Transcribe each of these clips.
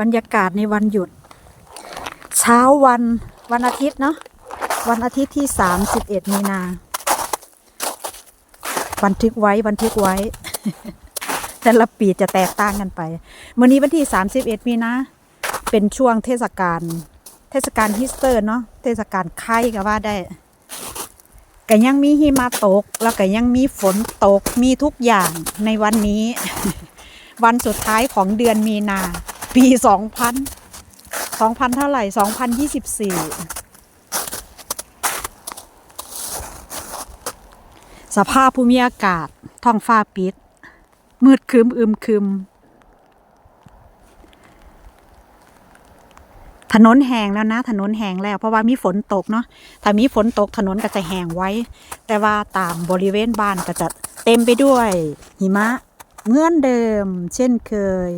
บรรยากาศในวันหยุด เช้าวันวันอาทิตย์เนาะวันอาทิตย์ที่ 31 มีนา บันทึกไว้บันทึกไว้ แต่ละปีจะแตกต่างกันไปวันนี้วันที่ 31 มีนาเป็นช่วงเทศกาลเทศกาลฮิสเตอร์เนาะเทศกาลไข่ก็ว่าได้ก็ยังมีหิมะตก แล้วก็ยังมีฝนตกมีทุกอย่างในวันนี้ วันสุดท้ายของเดือนมีนา ปี2000 2000เท่าไหร่2024สภาพภูมิอากาศท้องฟ้าปิด มืดครึมอึมครึมถนนแห้งแล้วนะ ถนนแห้งแล้วเพราะว่ามีฝนตกเนาะถ้ามีฝนตกถนนก็จะแห้งไว้ แต่ว่าตามบริเวณบ้านก็จะเต็มไปด้วยหิมะเงื่อนเดิม เช่นเคย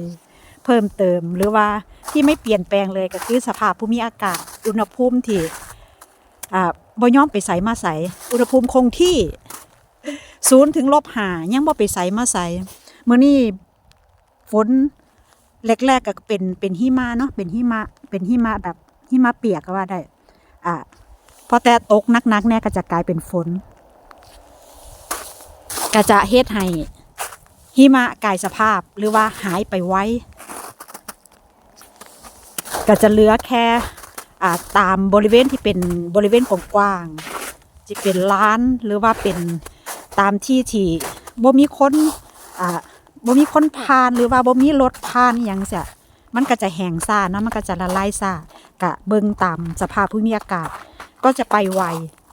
เพิ่มเติม หรือว่าที่ไม่เปลี่ยนแปลงเลยก็คือสภาพภูมิอากาศ อุณหภูมิที่อ่าบ่ย่อมไปใสมาใส อุณหภูมิคงที่ศูนย์ถึงลบหายังบ่ไปใสมาใสเมื่อนี้ฝนแรกๆก็เป็นเป็นหิมะเนาะเป็นหิมะเป็นหิมะแบบหิมะเปียกก็ว่าได้อ่าพอแต่ตกนักๆเนี่ยก็จะกลายเป็นฝนก็จะเฮ็ดให้หิมะกลายสภาพหรือว่าหายไปไว ก็จะเหลือแค่ตามบริเวณที่เป็นบริเวณกว้างๆจะเป็นร้านหรือว่าเป็นตามที่ที่บ่มีคนอ่าบ่มีคนผ่านหรือว่าบ่มีรถผ่านอย่างเสียมันก็จะแห้งซ่าเนาะมันก็จะละลายซ่ากะเบิ่งตามสภาพภูมิอากาศ ก็จะไปไว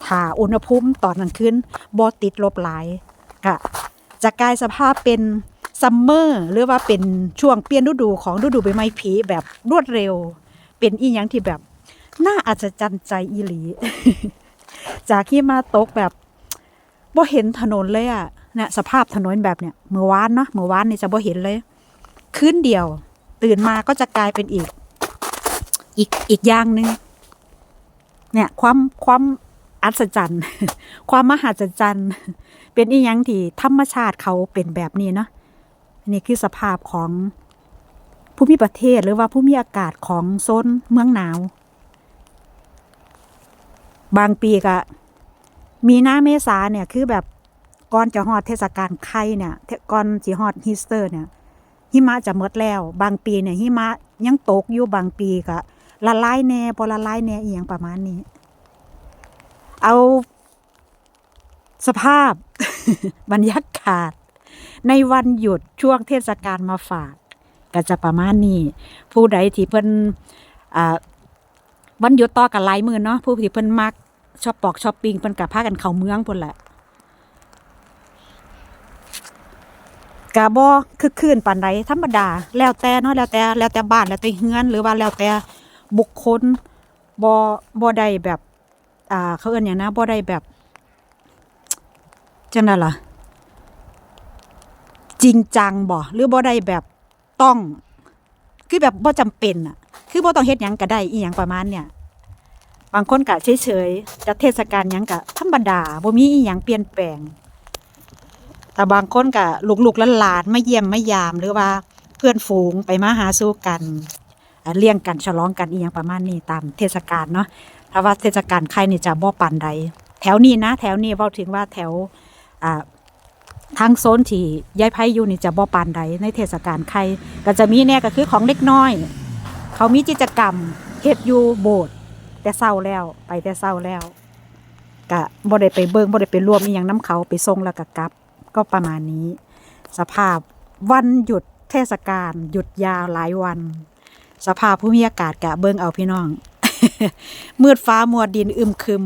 ถ้าอุณหภูมิตอนกลางคืนบ่ติดลบหลายกะจะกลายสภาพเป็นซัมเมอร์หรือว่าเป็นช่วงเปลี่ยนฤดูของฤดูใบไม้ผลิแบบรวดเร็ว เป็นอีหยังที่แบบน่าอัศจรรย์ใจอีหลี จากที่มาตกแบบบ่เห็นถนนเลยอะเนี่ยสภาพถนนแบบเนี่ยเมื่อวานเนาะเมื่อวานนี่จะบ่เห็นเลย คืนเดียว ตื่นมาก็จะกลายเป็นอีก อีกอีกอย่างหนึ่งเนี่ย ความความอัศจรรย์ ความมหัศจรรย์เป็นอีหยังที่ธรรมชาติเขาเป็นแบบนี้เนาะนี่คือสภาพของ ภูมิประเทศหรือว่าภูมิอากาศของโซนเมืองหนาว บางปีก็มีหน้าเมษาเนี่ยคือแบบก่อนจะฮอดเทศกาลไข่เนี่ยก่อนสิฮอดฮีสเตอร์เนี่ยหิมะจะหมดแล้ว บางปีเนี่ยหิมะยังตกอยู่บางปีก็ละลายแน่บ่ละลายแน่อียงประมาณนี้ เอาสภาพบรรยากาศ ในวันหยุดช่วงเทศกาลมาฝาก ก็จะประมาณนี้ ผู้ใดที่เพิ่นอ่าวันหยุดต่อกันหลายมือเนาะผู้ที่เพิ่นมักชอปปอกช้อปปิ้งเพิ่นก็พากันเข้าเมืองพุ่นแหละกะบ่คือคืนปานใดธรรมดา แล้วแต่เนาะแล้วแต่แล้วแต่บ้านแล้วแต่เฮือน หรือว่าแล้วแต่บุคคลบ่บ่ได้แบบอ่าเขาเอิ้นหยังนะบ่ได้แบบจังได๋ล่ะจริงจังบ่หรือบ่ได้แบบ ต้อง คือแบบบ่จำเป็นอะ คือบ่ต้องเฮ็ดหยังก็ได้อีหยังประมาณเนี่ยบางคนก็เฉยๆจะเทศกาลหยังก็ธรรมดาบ่มีอีหยังเปลี่ยนแปลง แต่บางคนก็ลูกๆหลานๆมาเยี่ยมมายามหรือว่าเพื่อนฝูงไปมาหาสู่กันเลี้ยงกันฉลองกันอีหยังประมาณนี้ตามเทศกาลเนาะถ้าว่าเทศกาลใครนี่จะบ่ปานใดแถวนี้นะ แถวนี้เว้าถึงว่าแถวอ่า ทางโซนที่ยายไผอยู่นี่จะบ่ปานใดในเทศกาลใครก็จะมีแน่ก็คือของเล็กน้อย เขามีกิจกรรมเฮ็ดอยู่โบสถ์แต่เศร้าแล้วไปแต่เศร้าแล้วก็บ่ได้ไปเบิ่งบ่ได้ไปร่วมอีหยังนํเขาไปส่งแล้วก็กลับ ก็ประมาณนี้ สภาพวันหยุดเทศกาลหยุดยาวหลายวัน สภาพภูมิอากาศกะเบิ่งเอาพี่น้อง มืดฟ้ามัวดินอึมครึม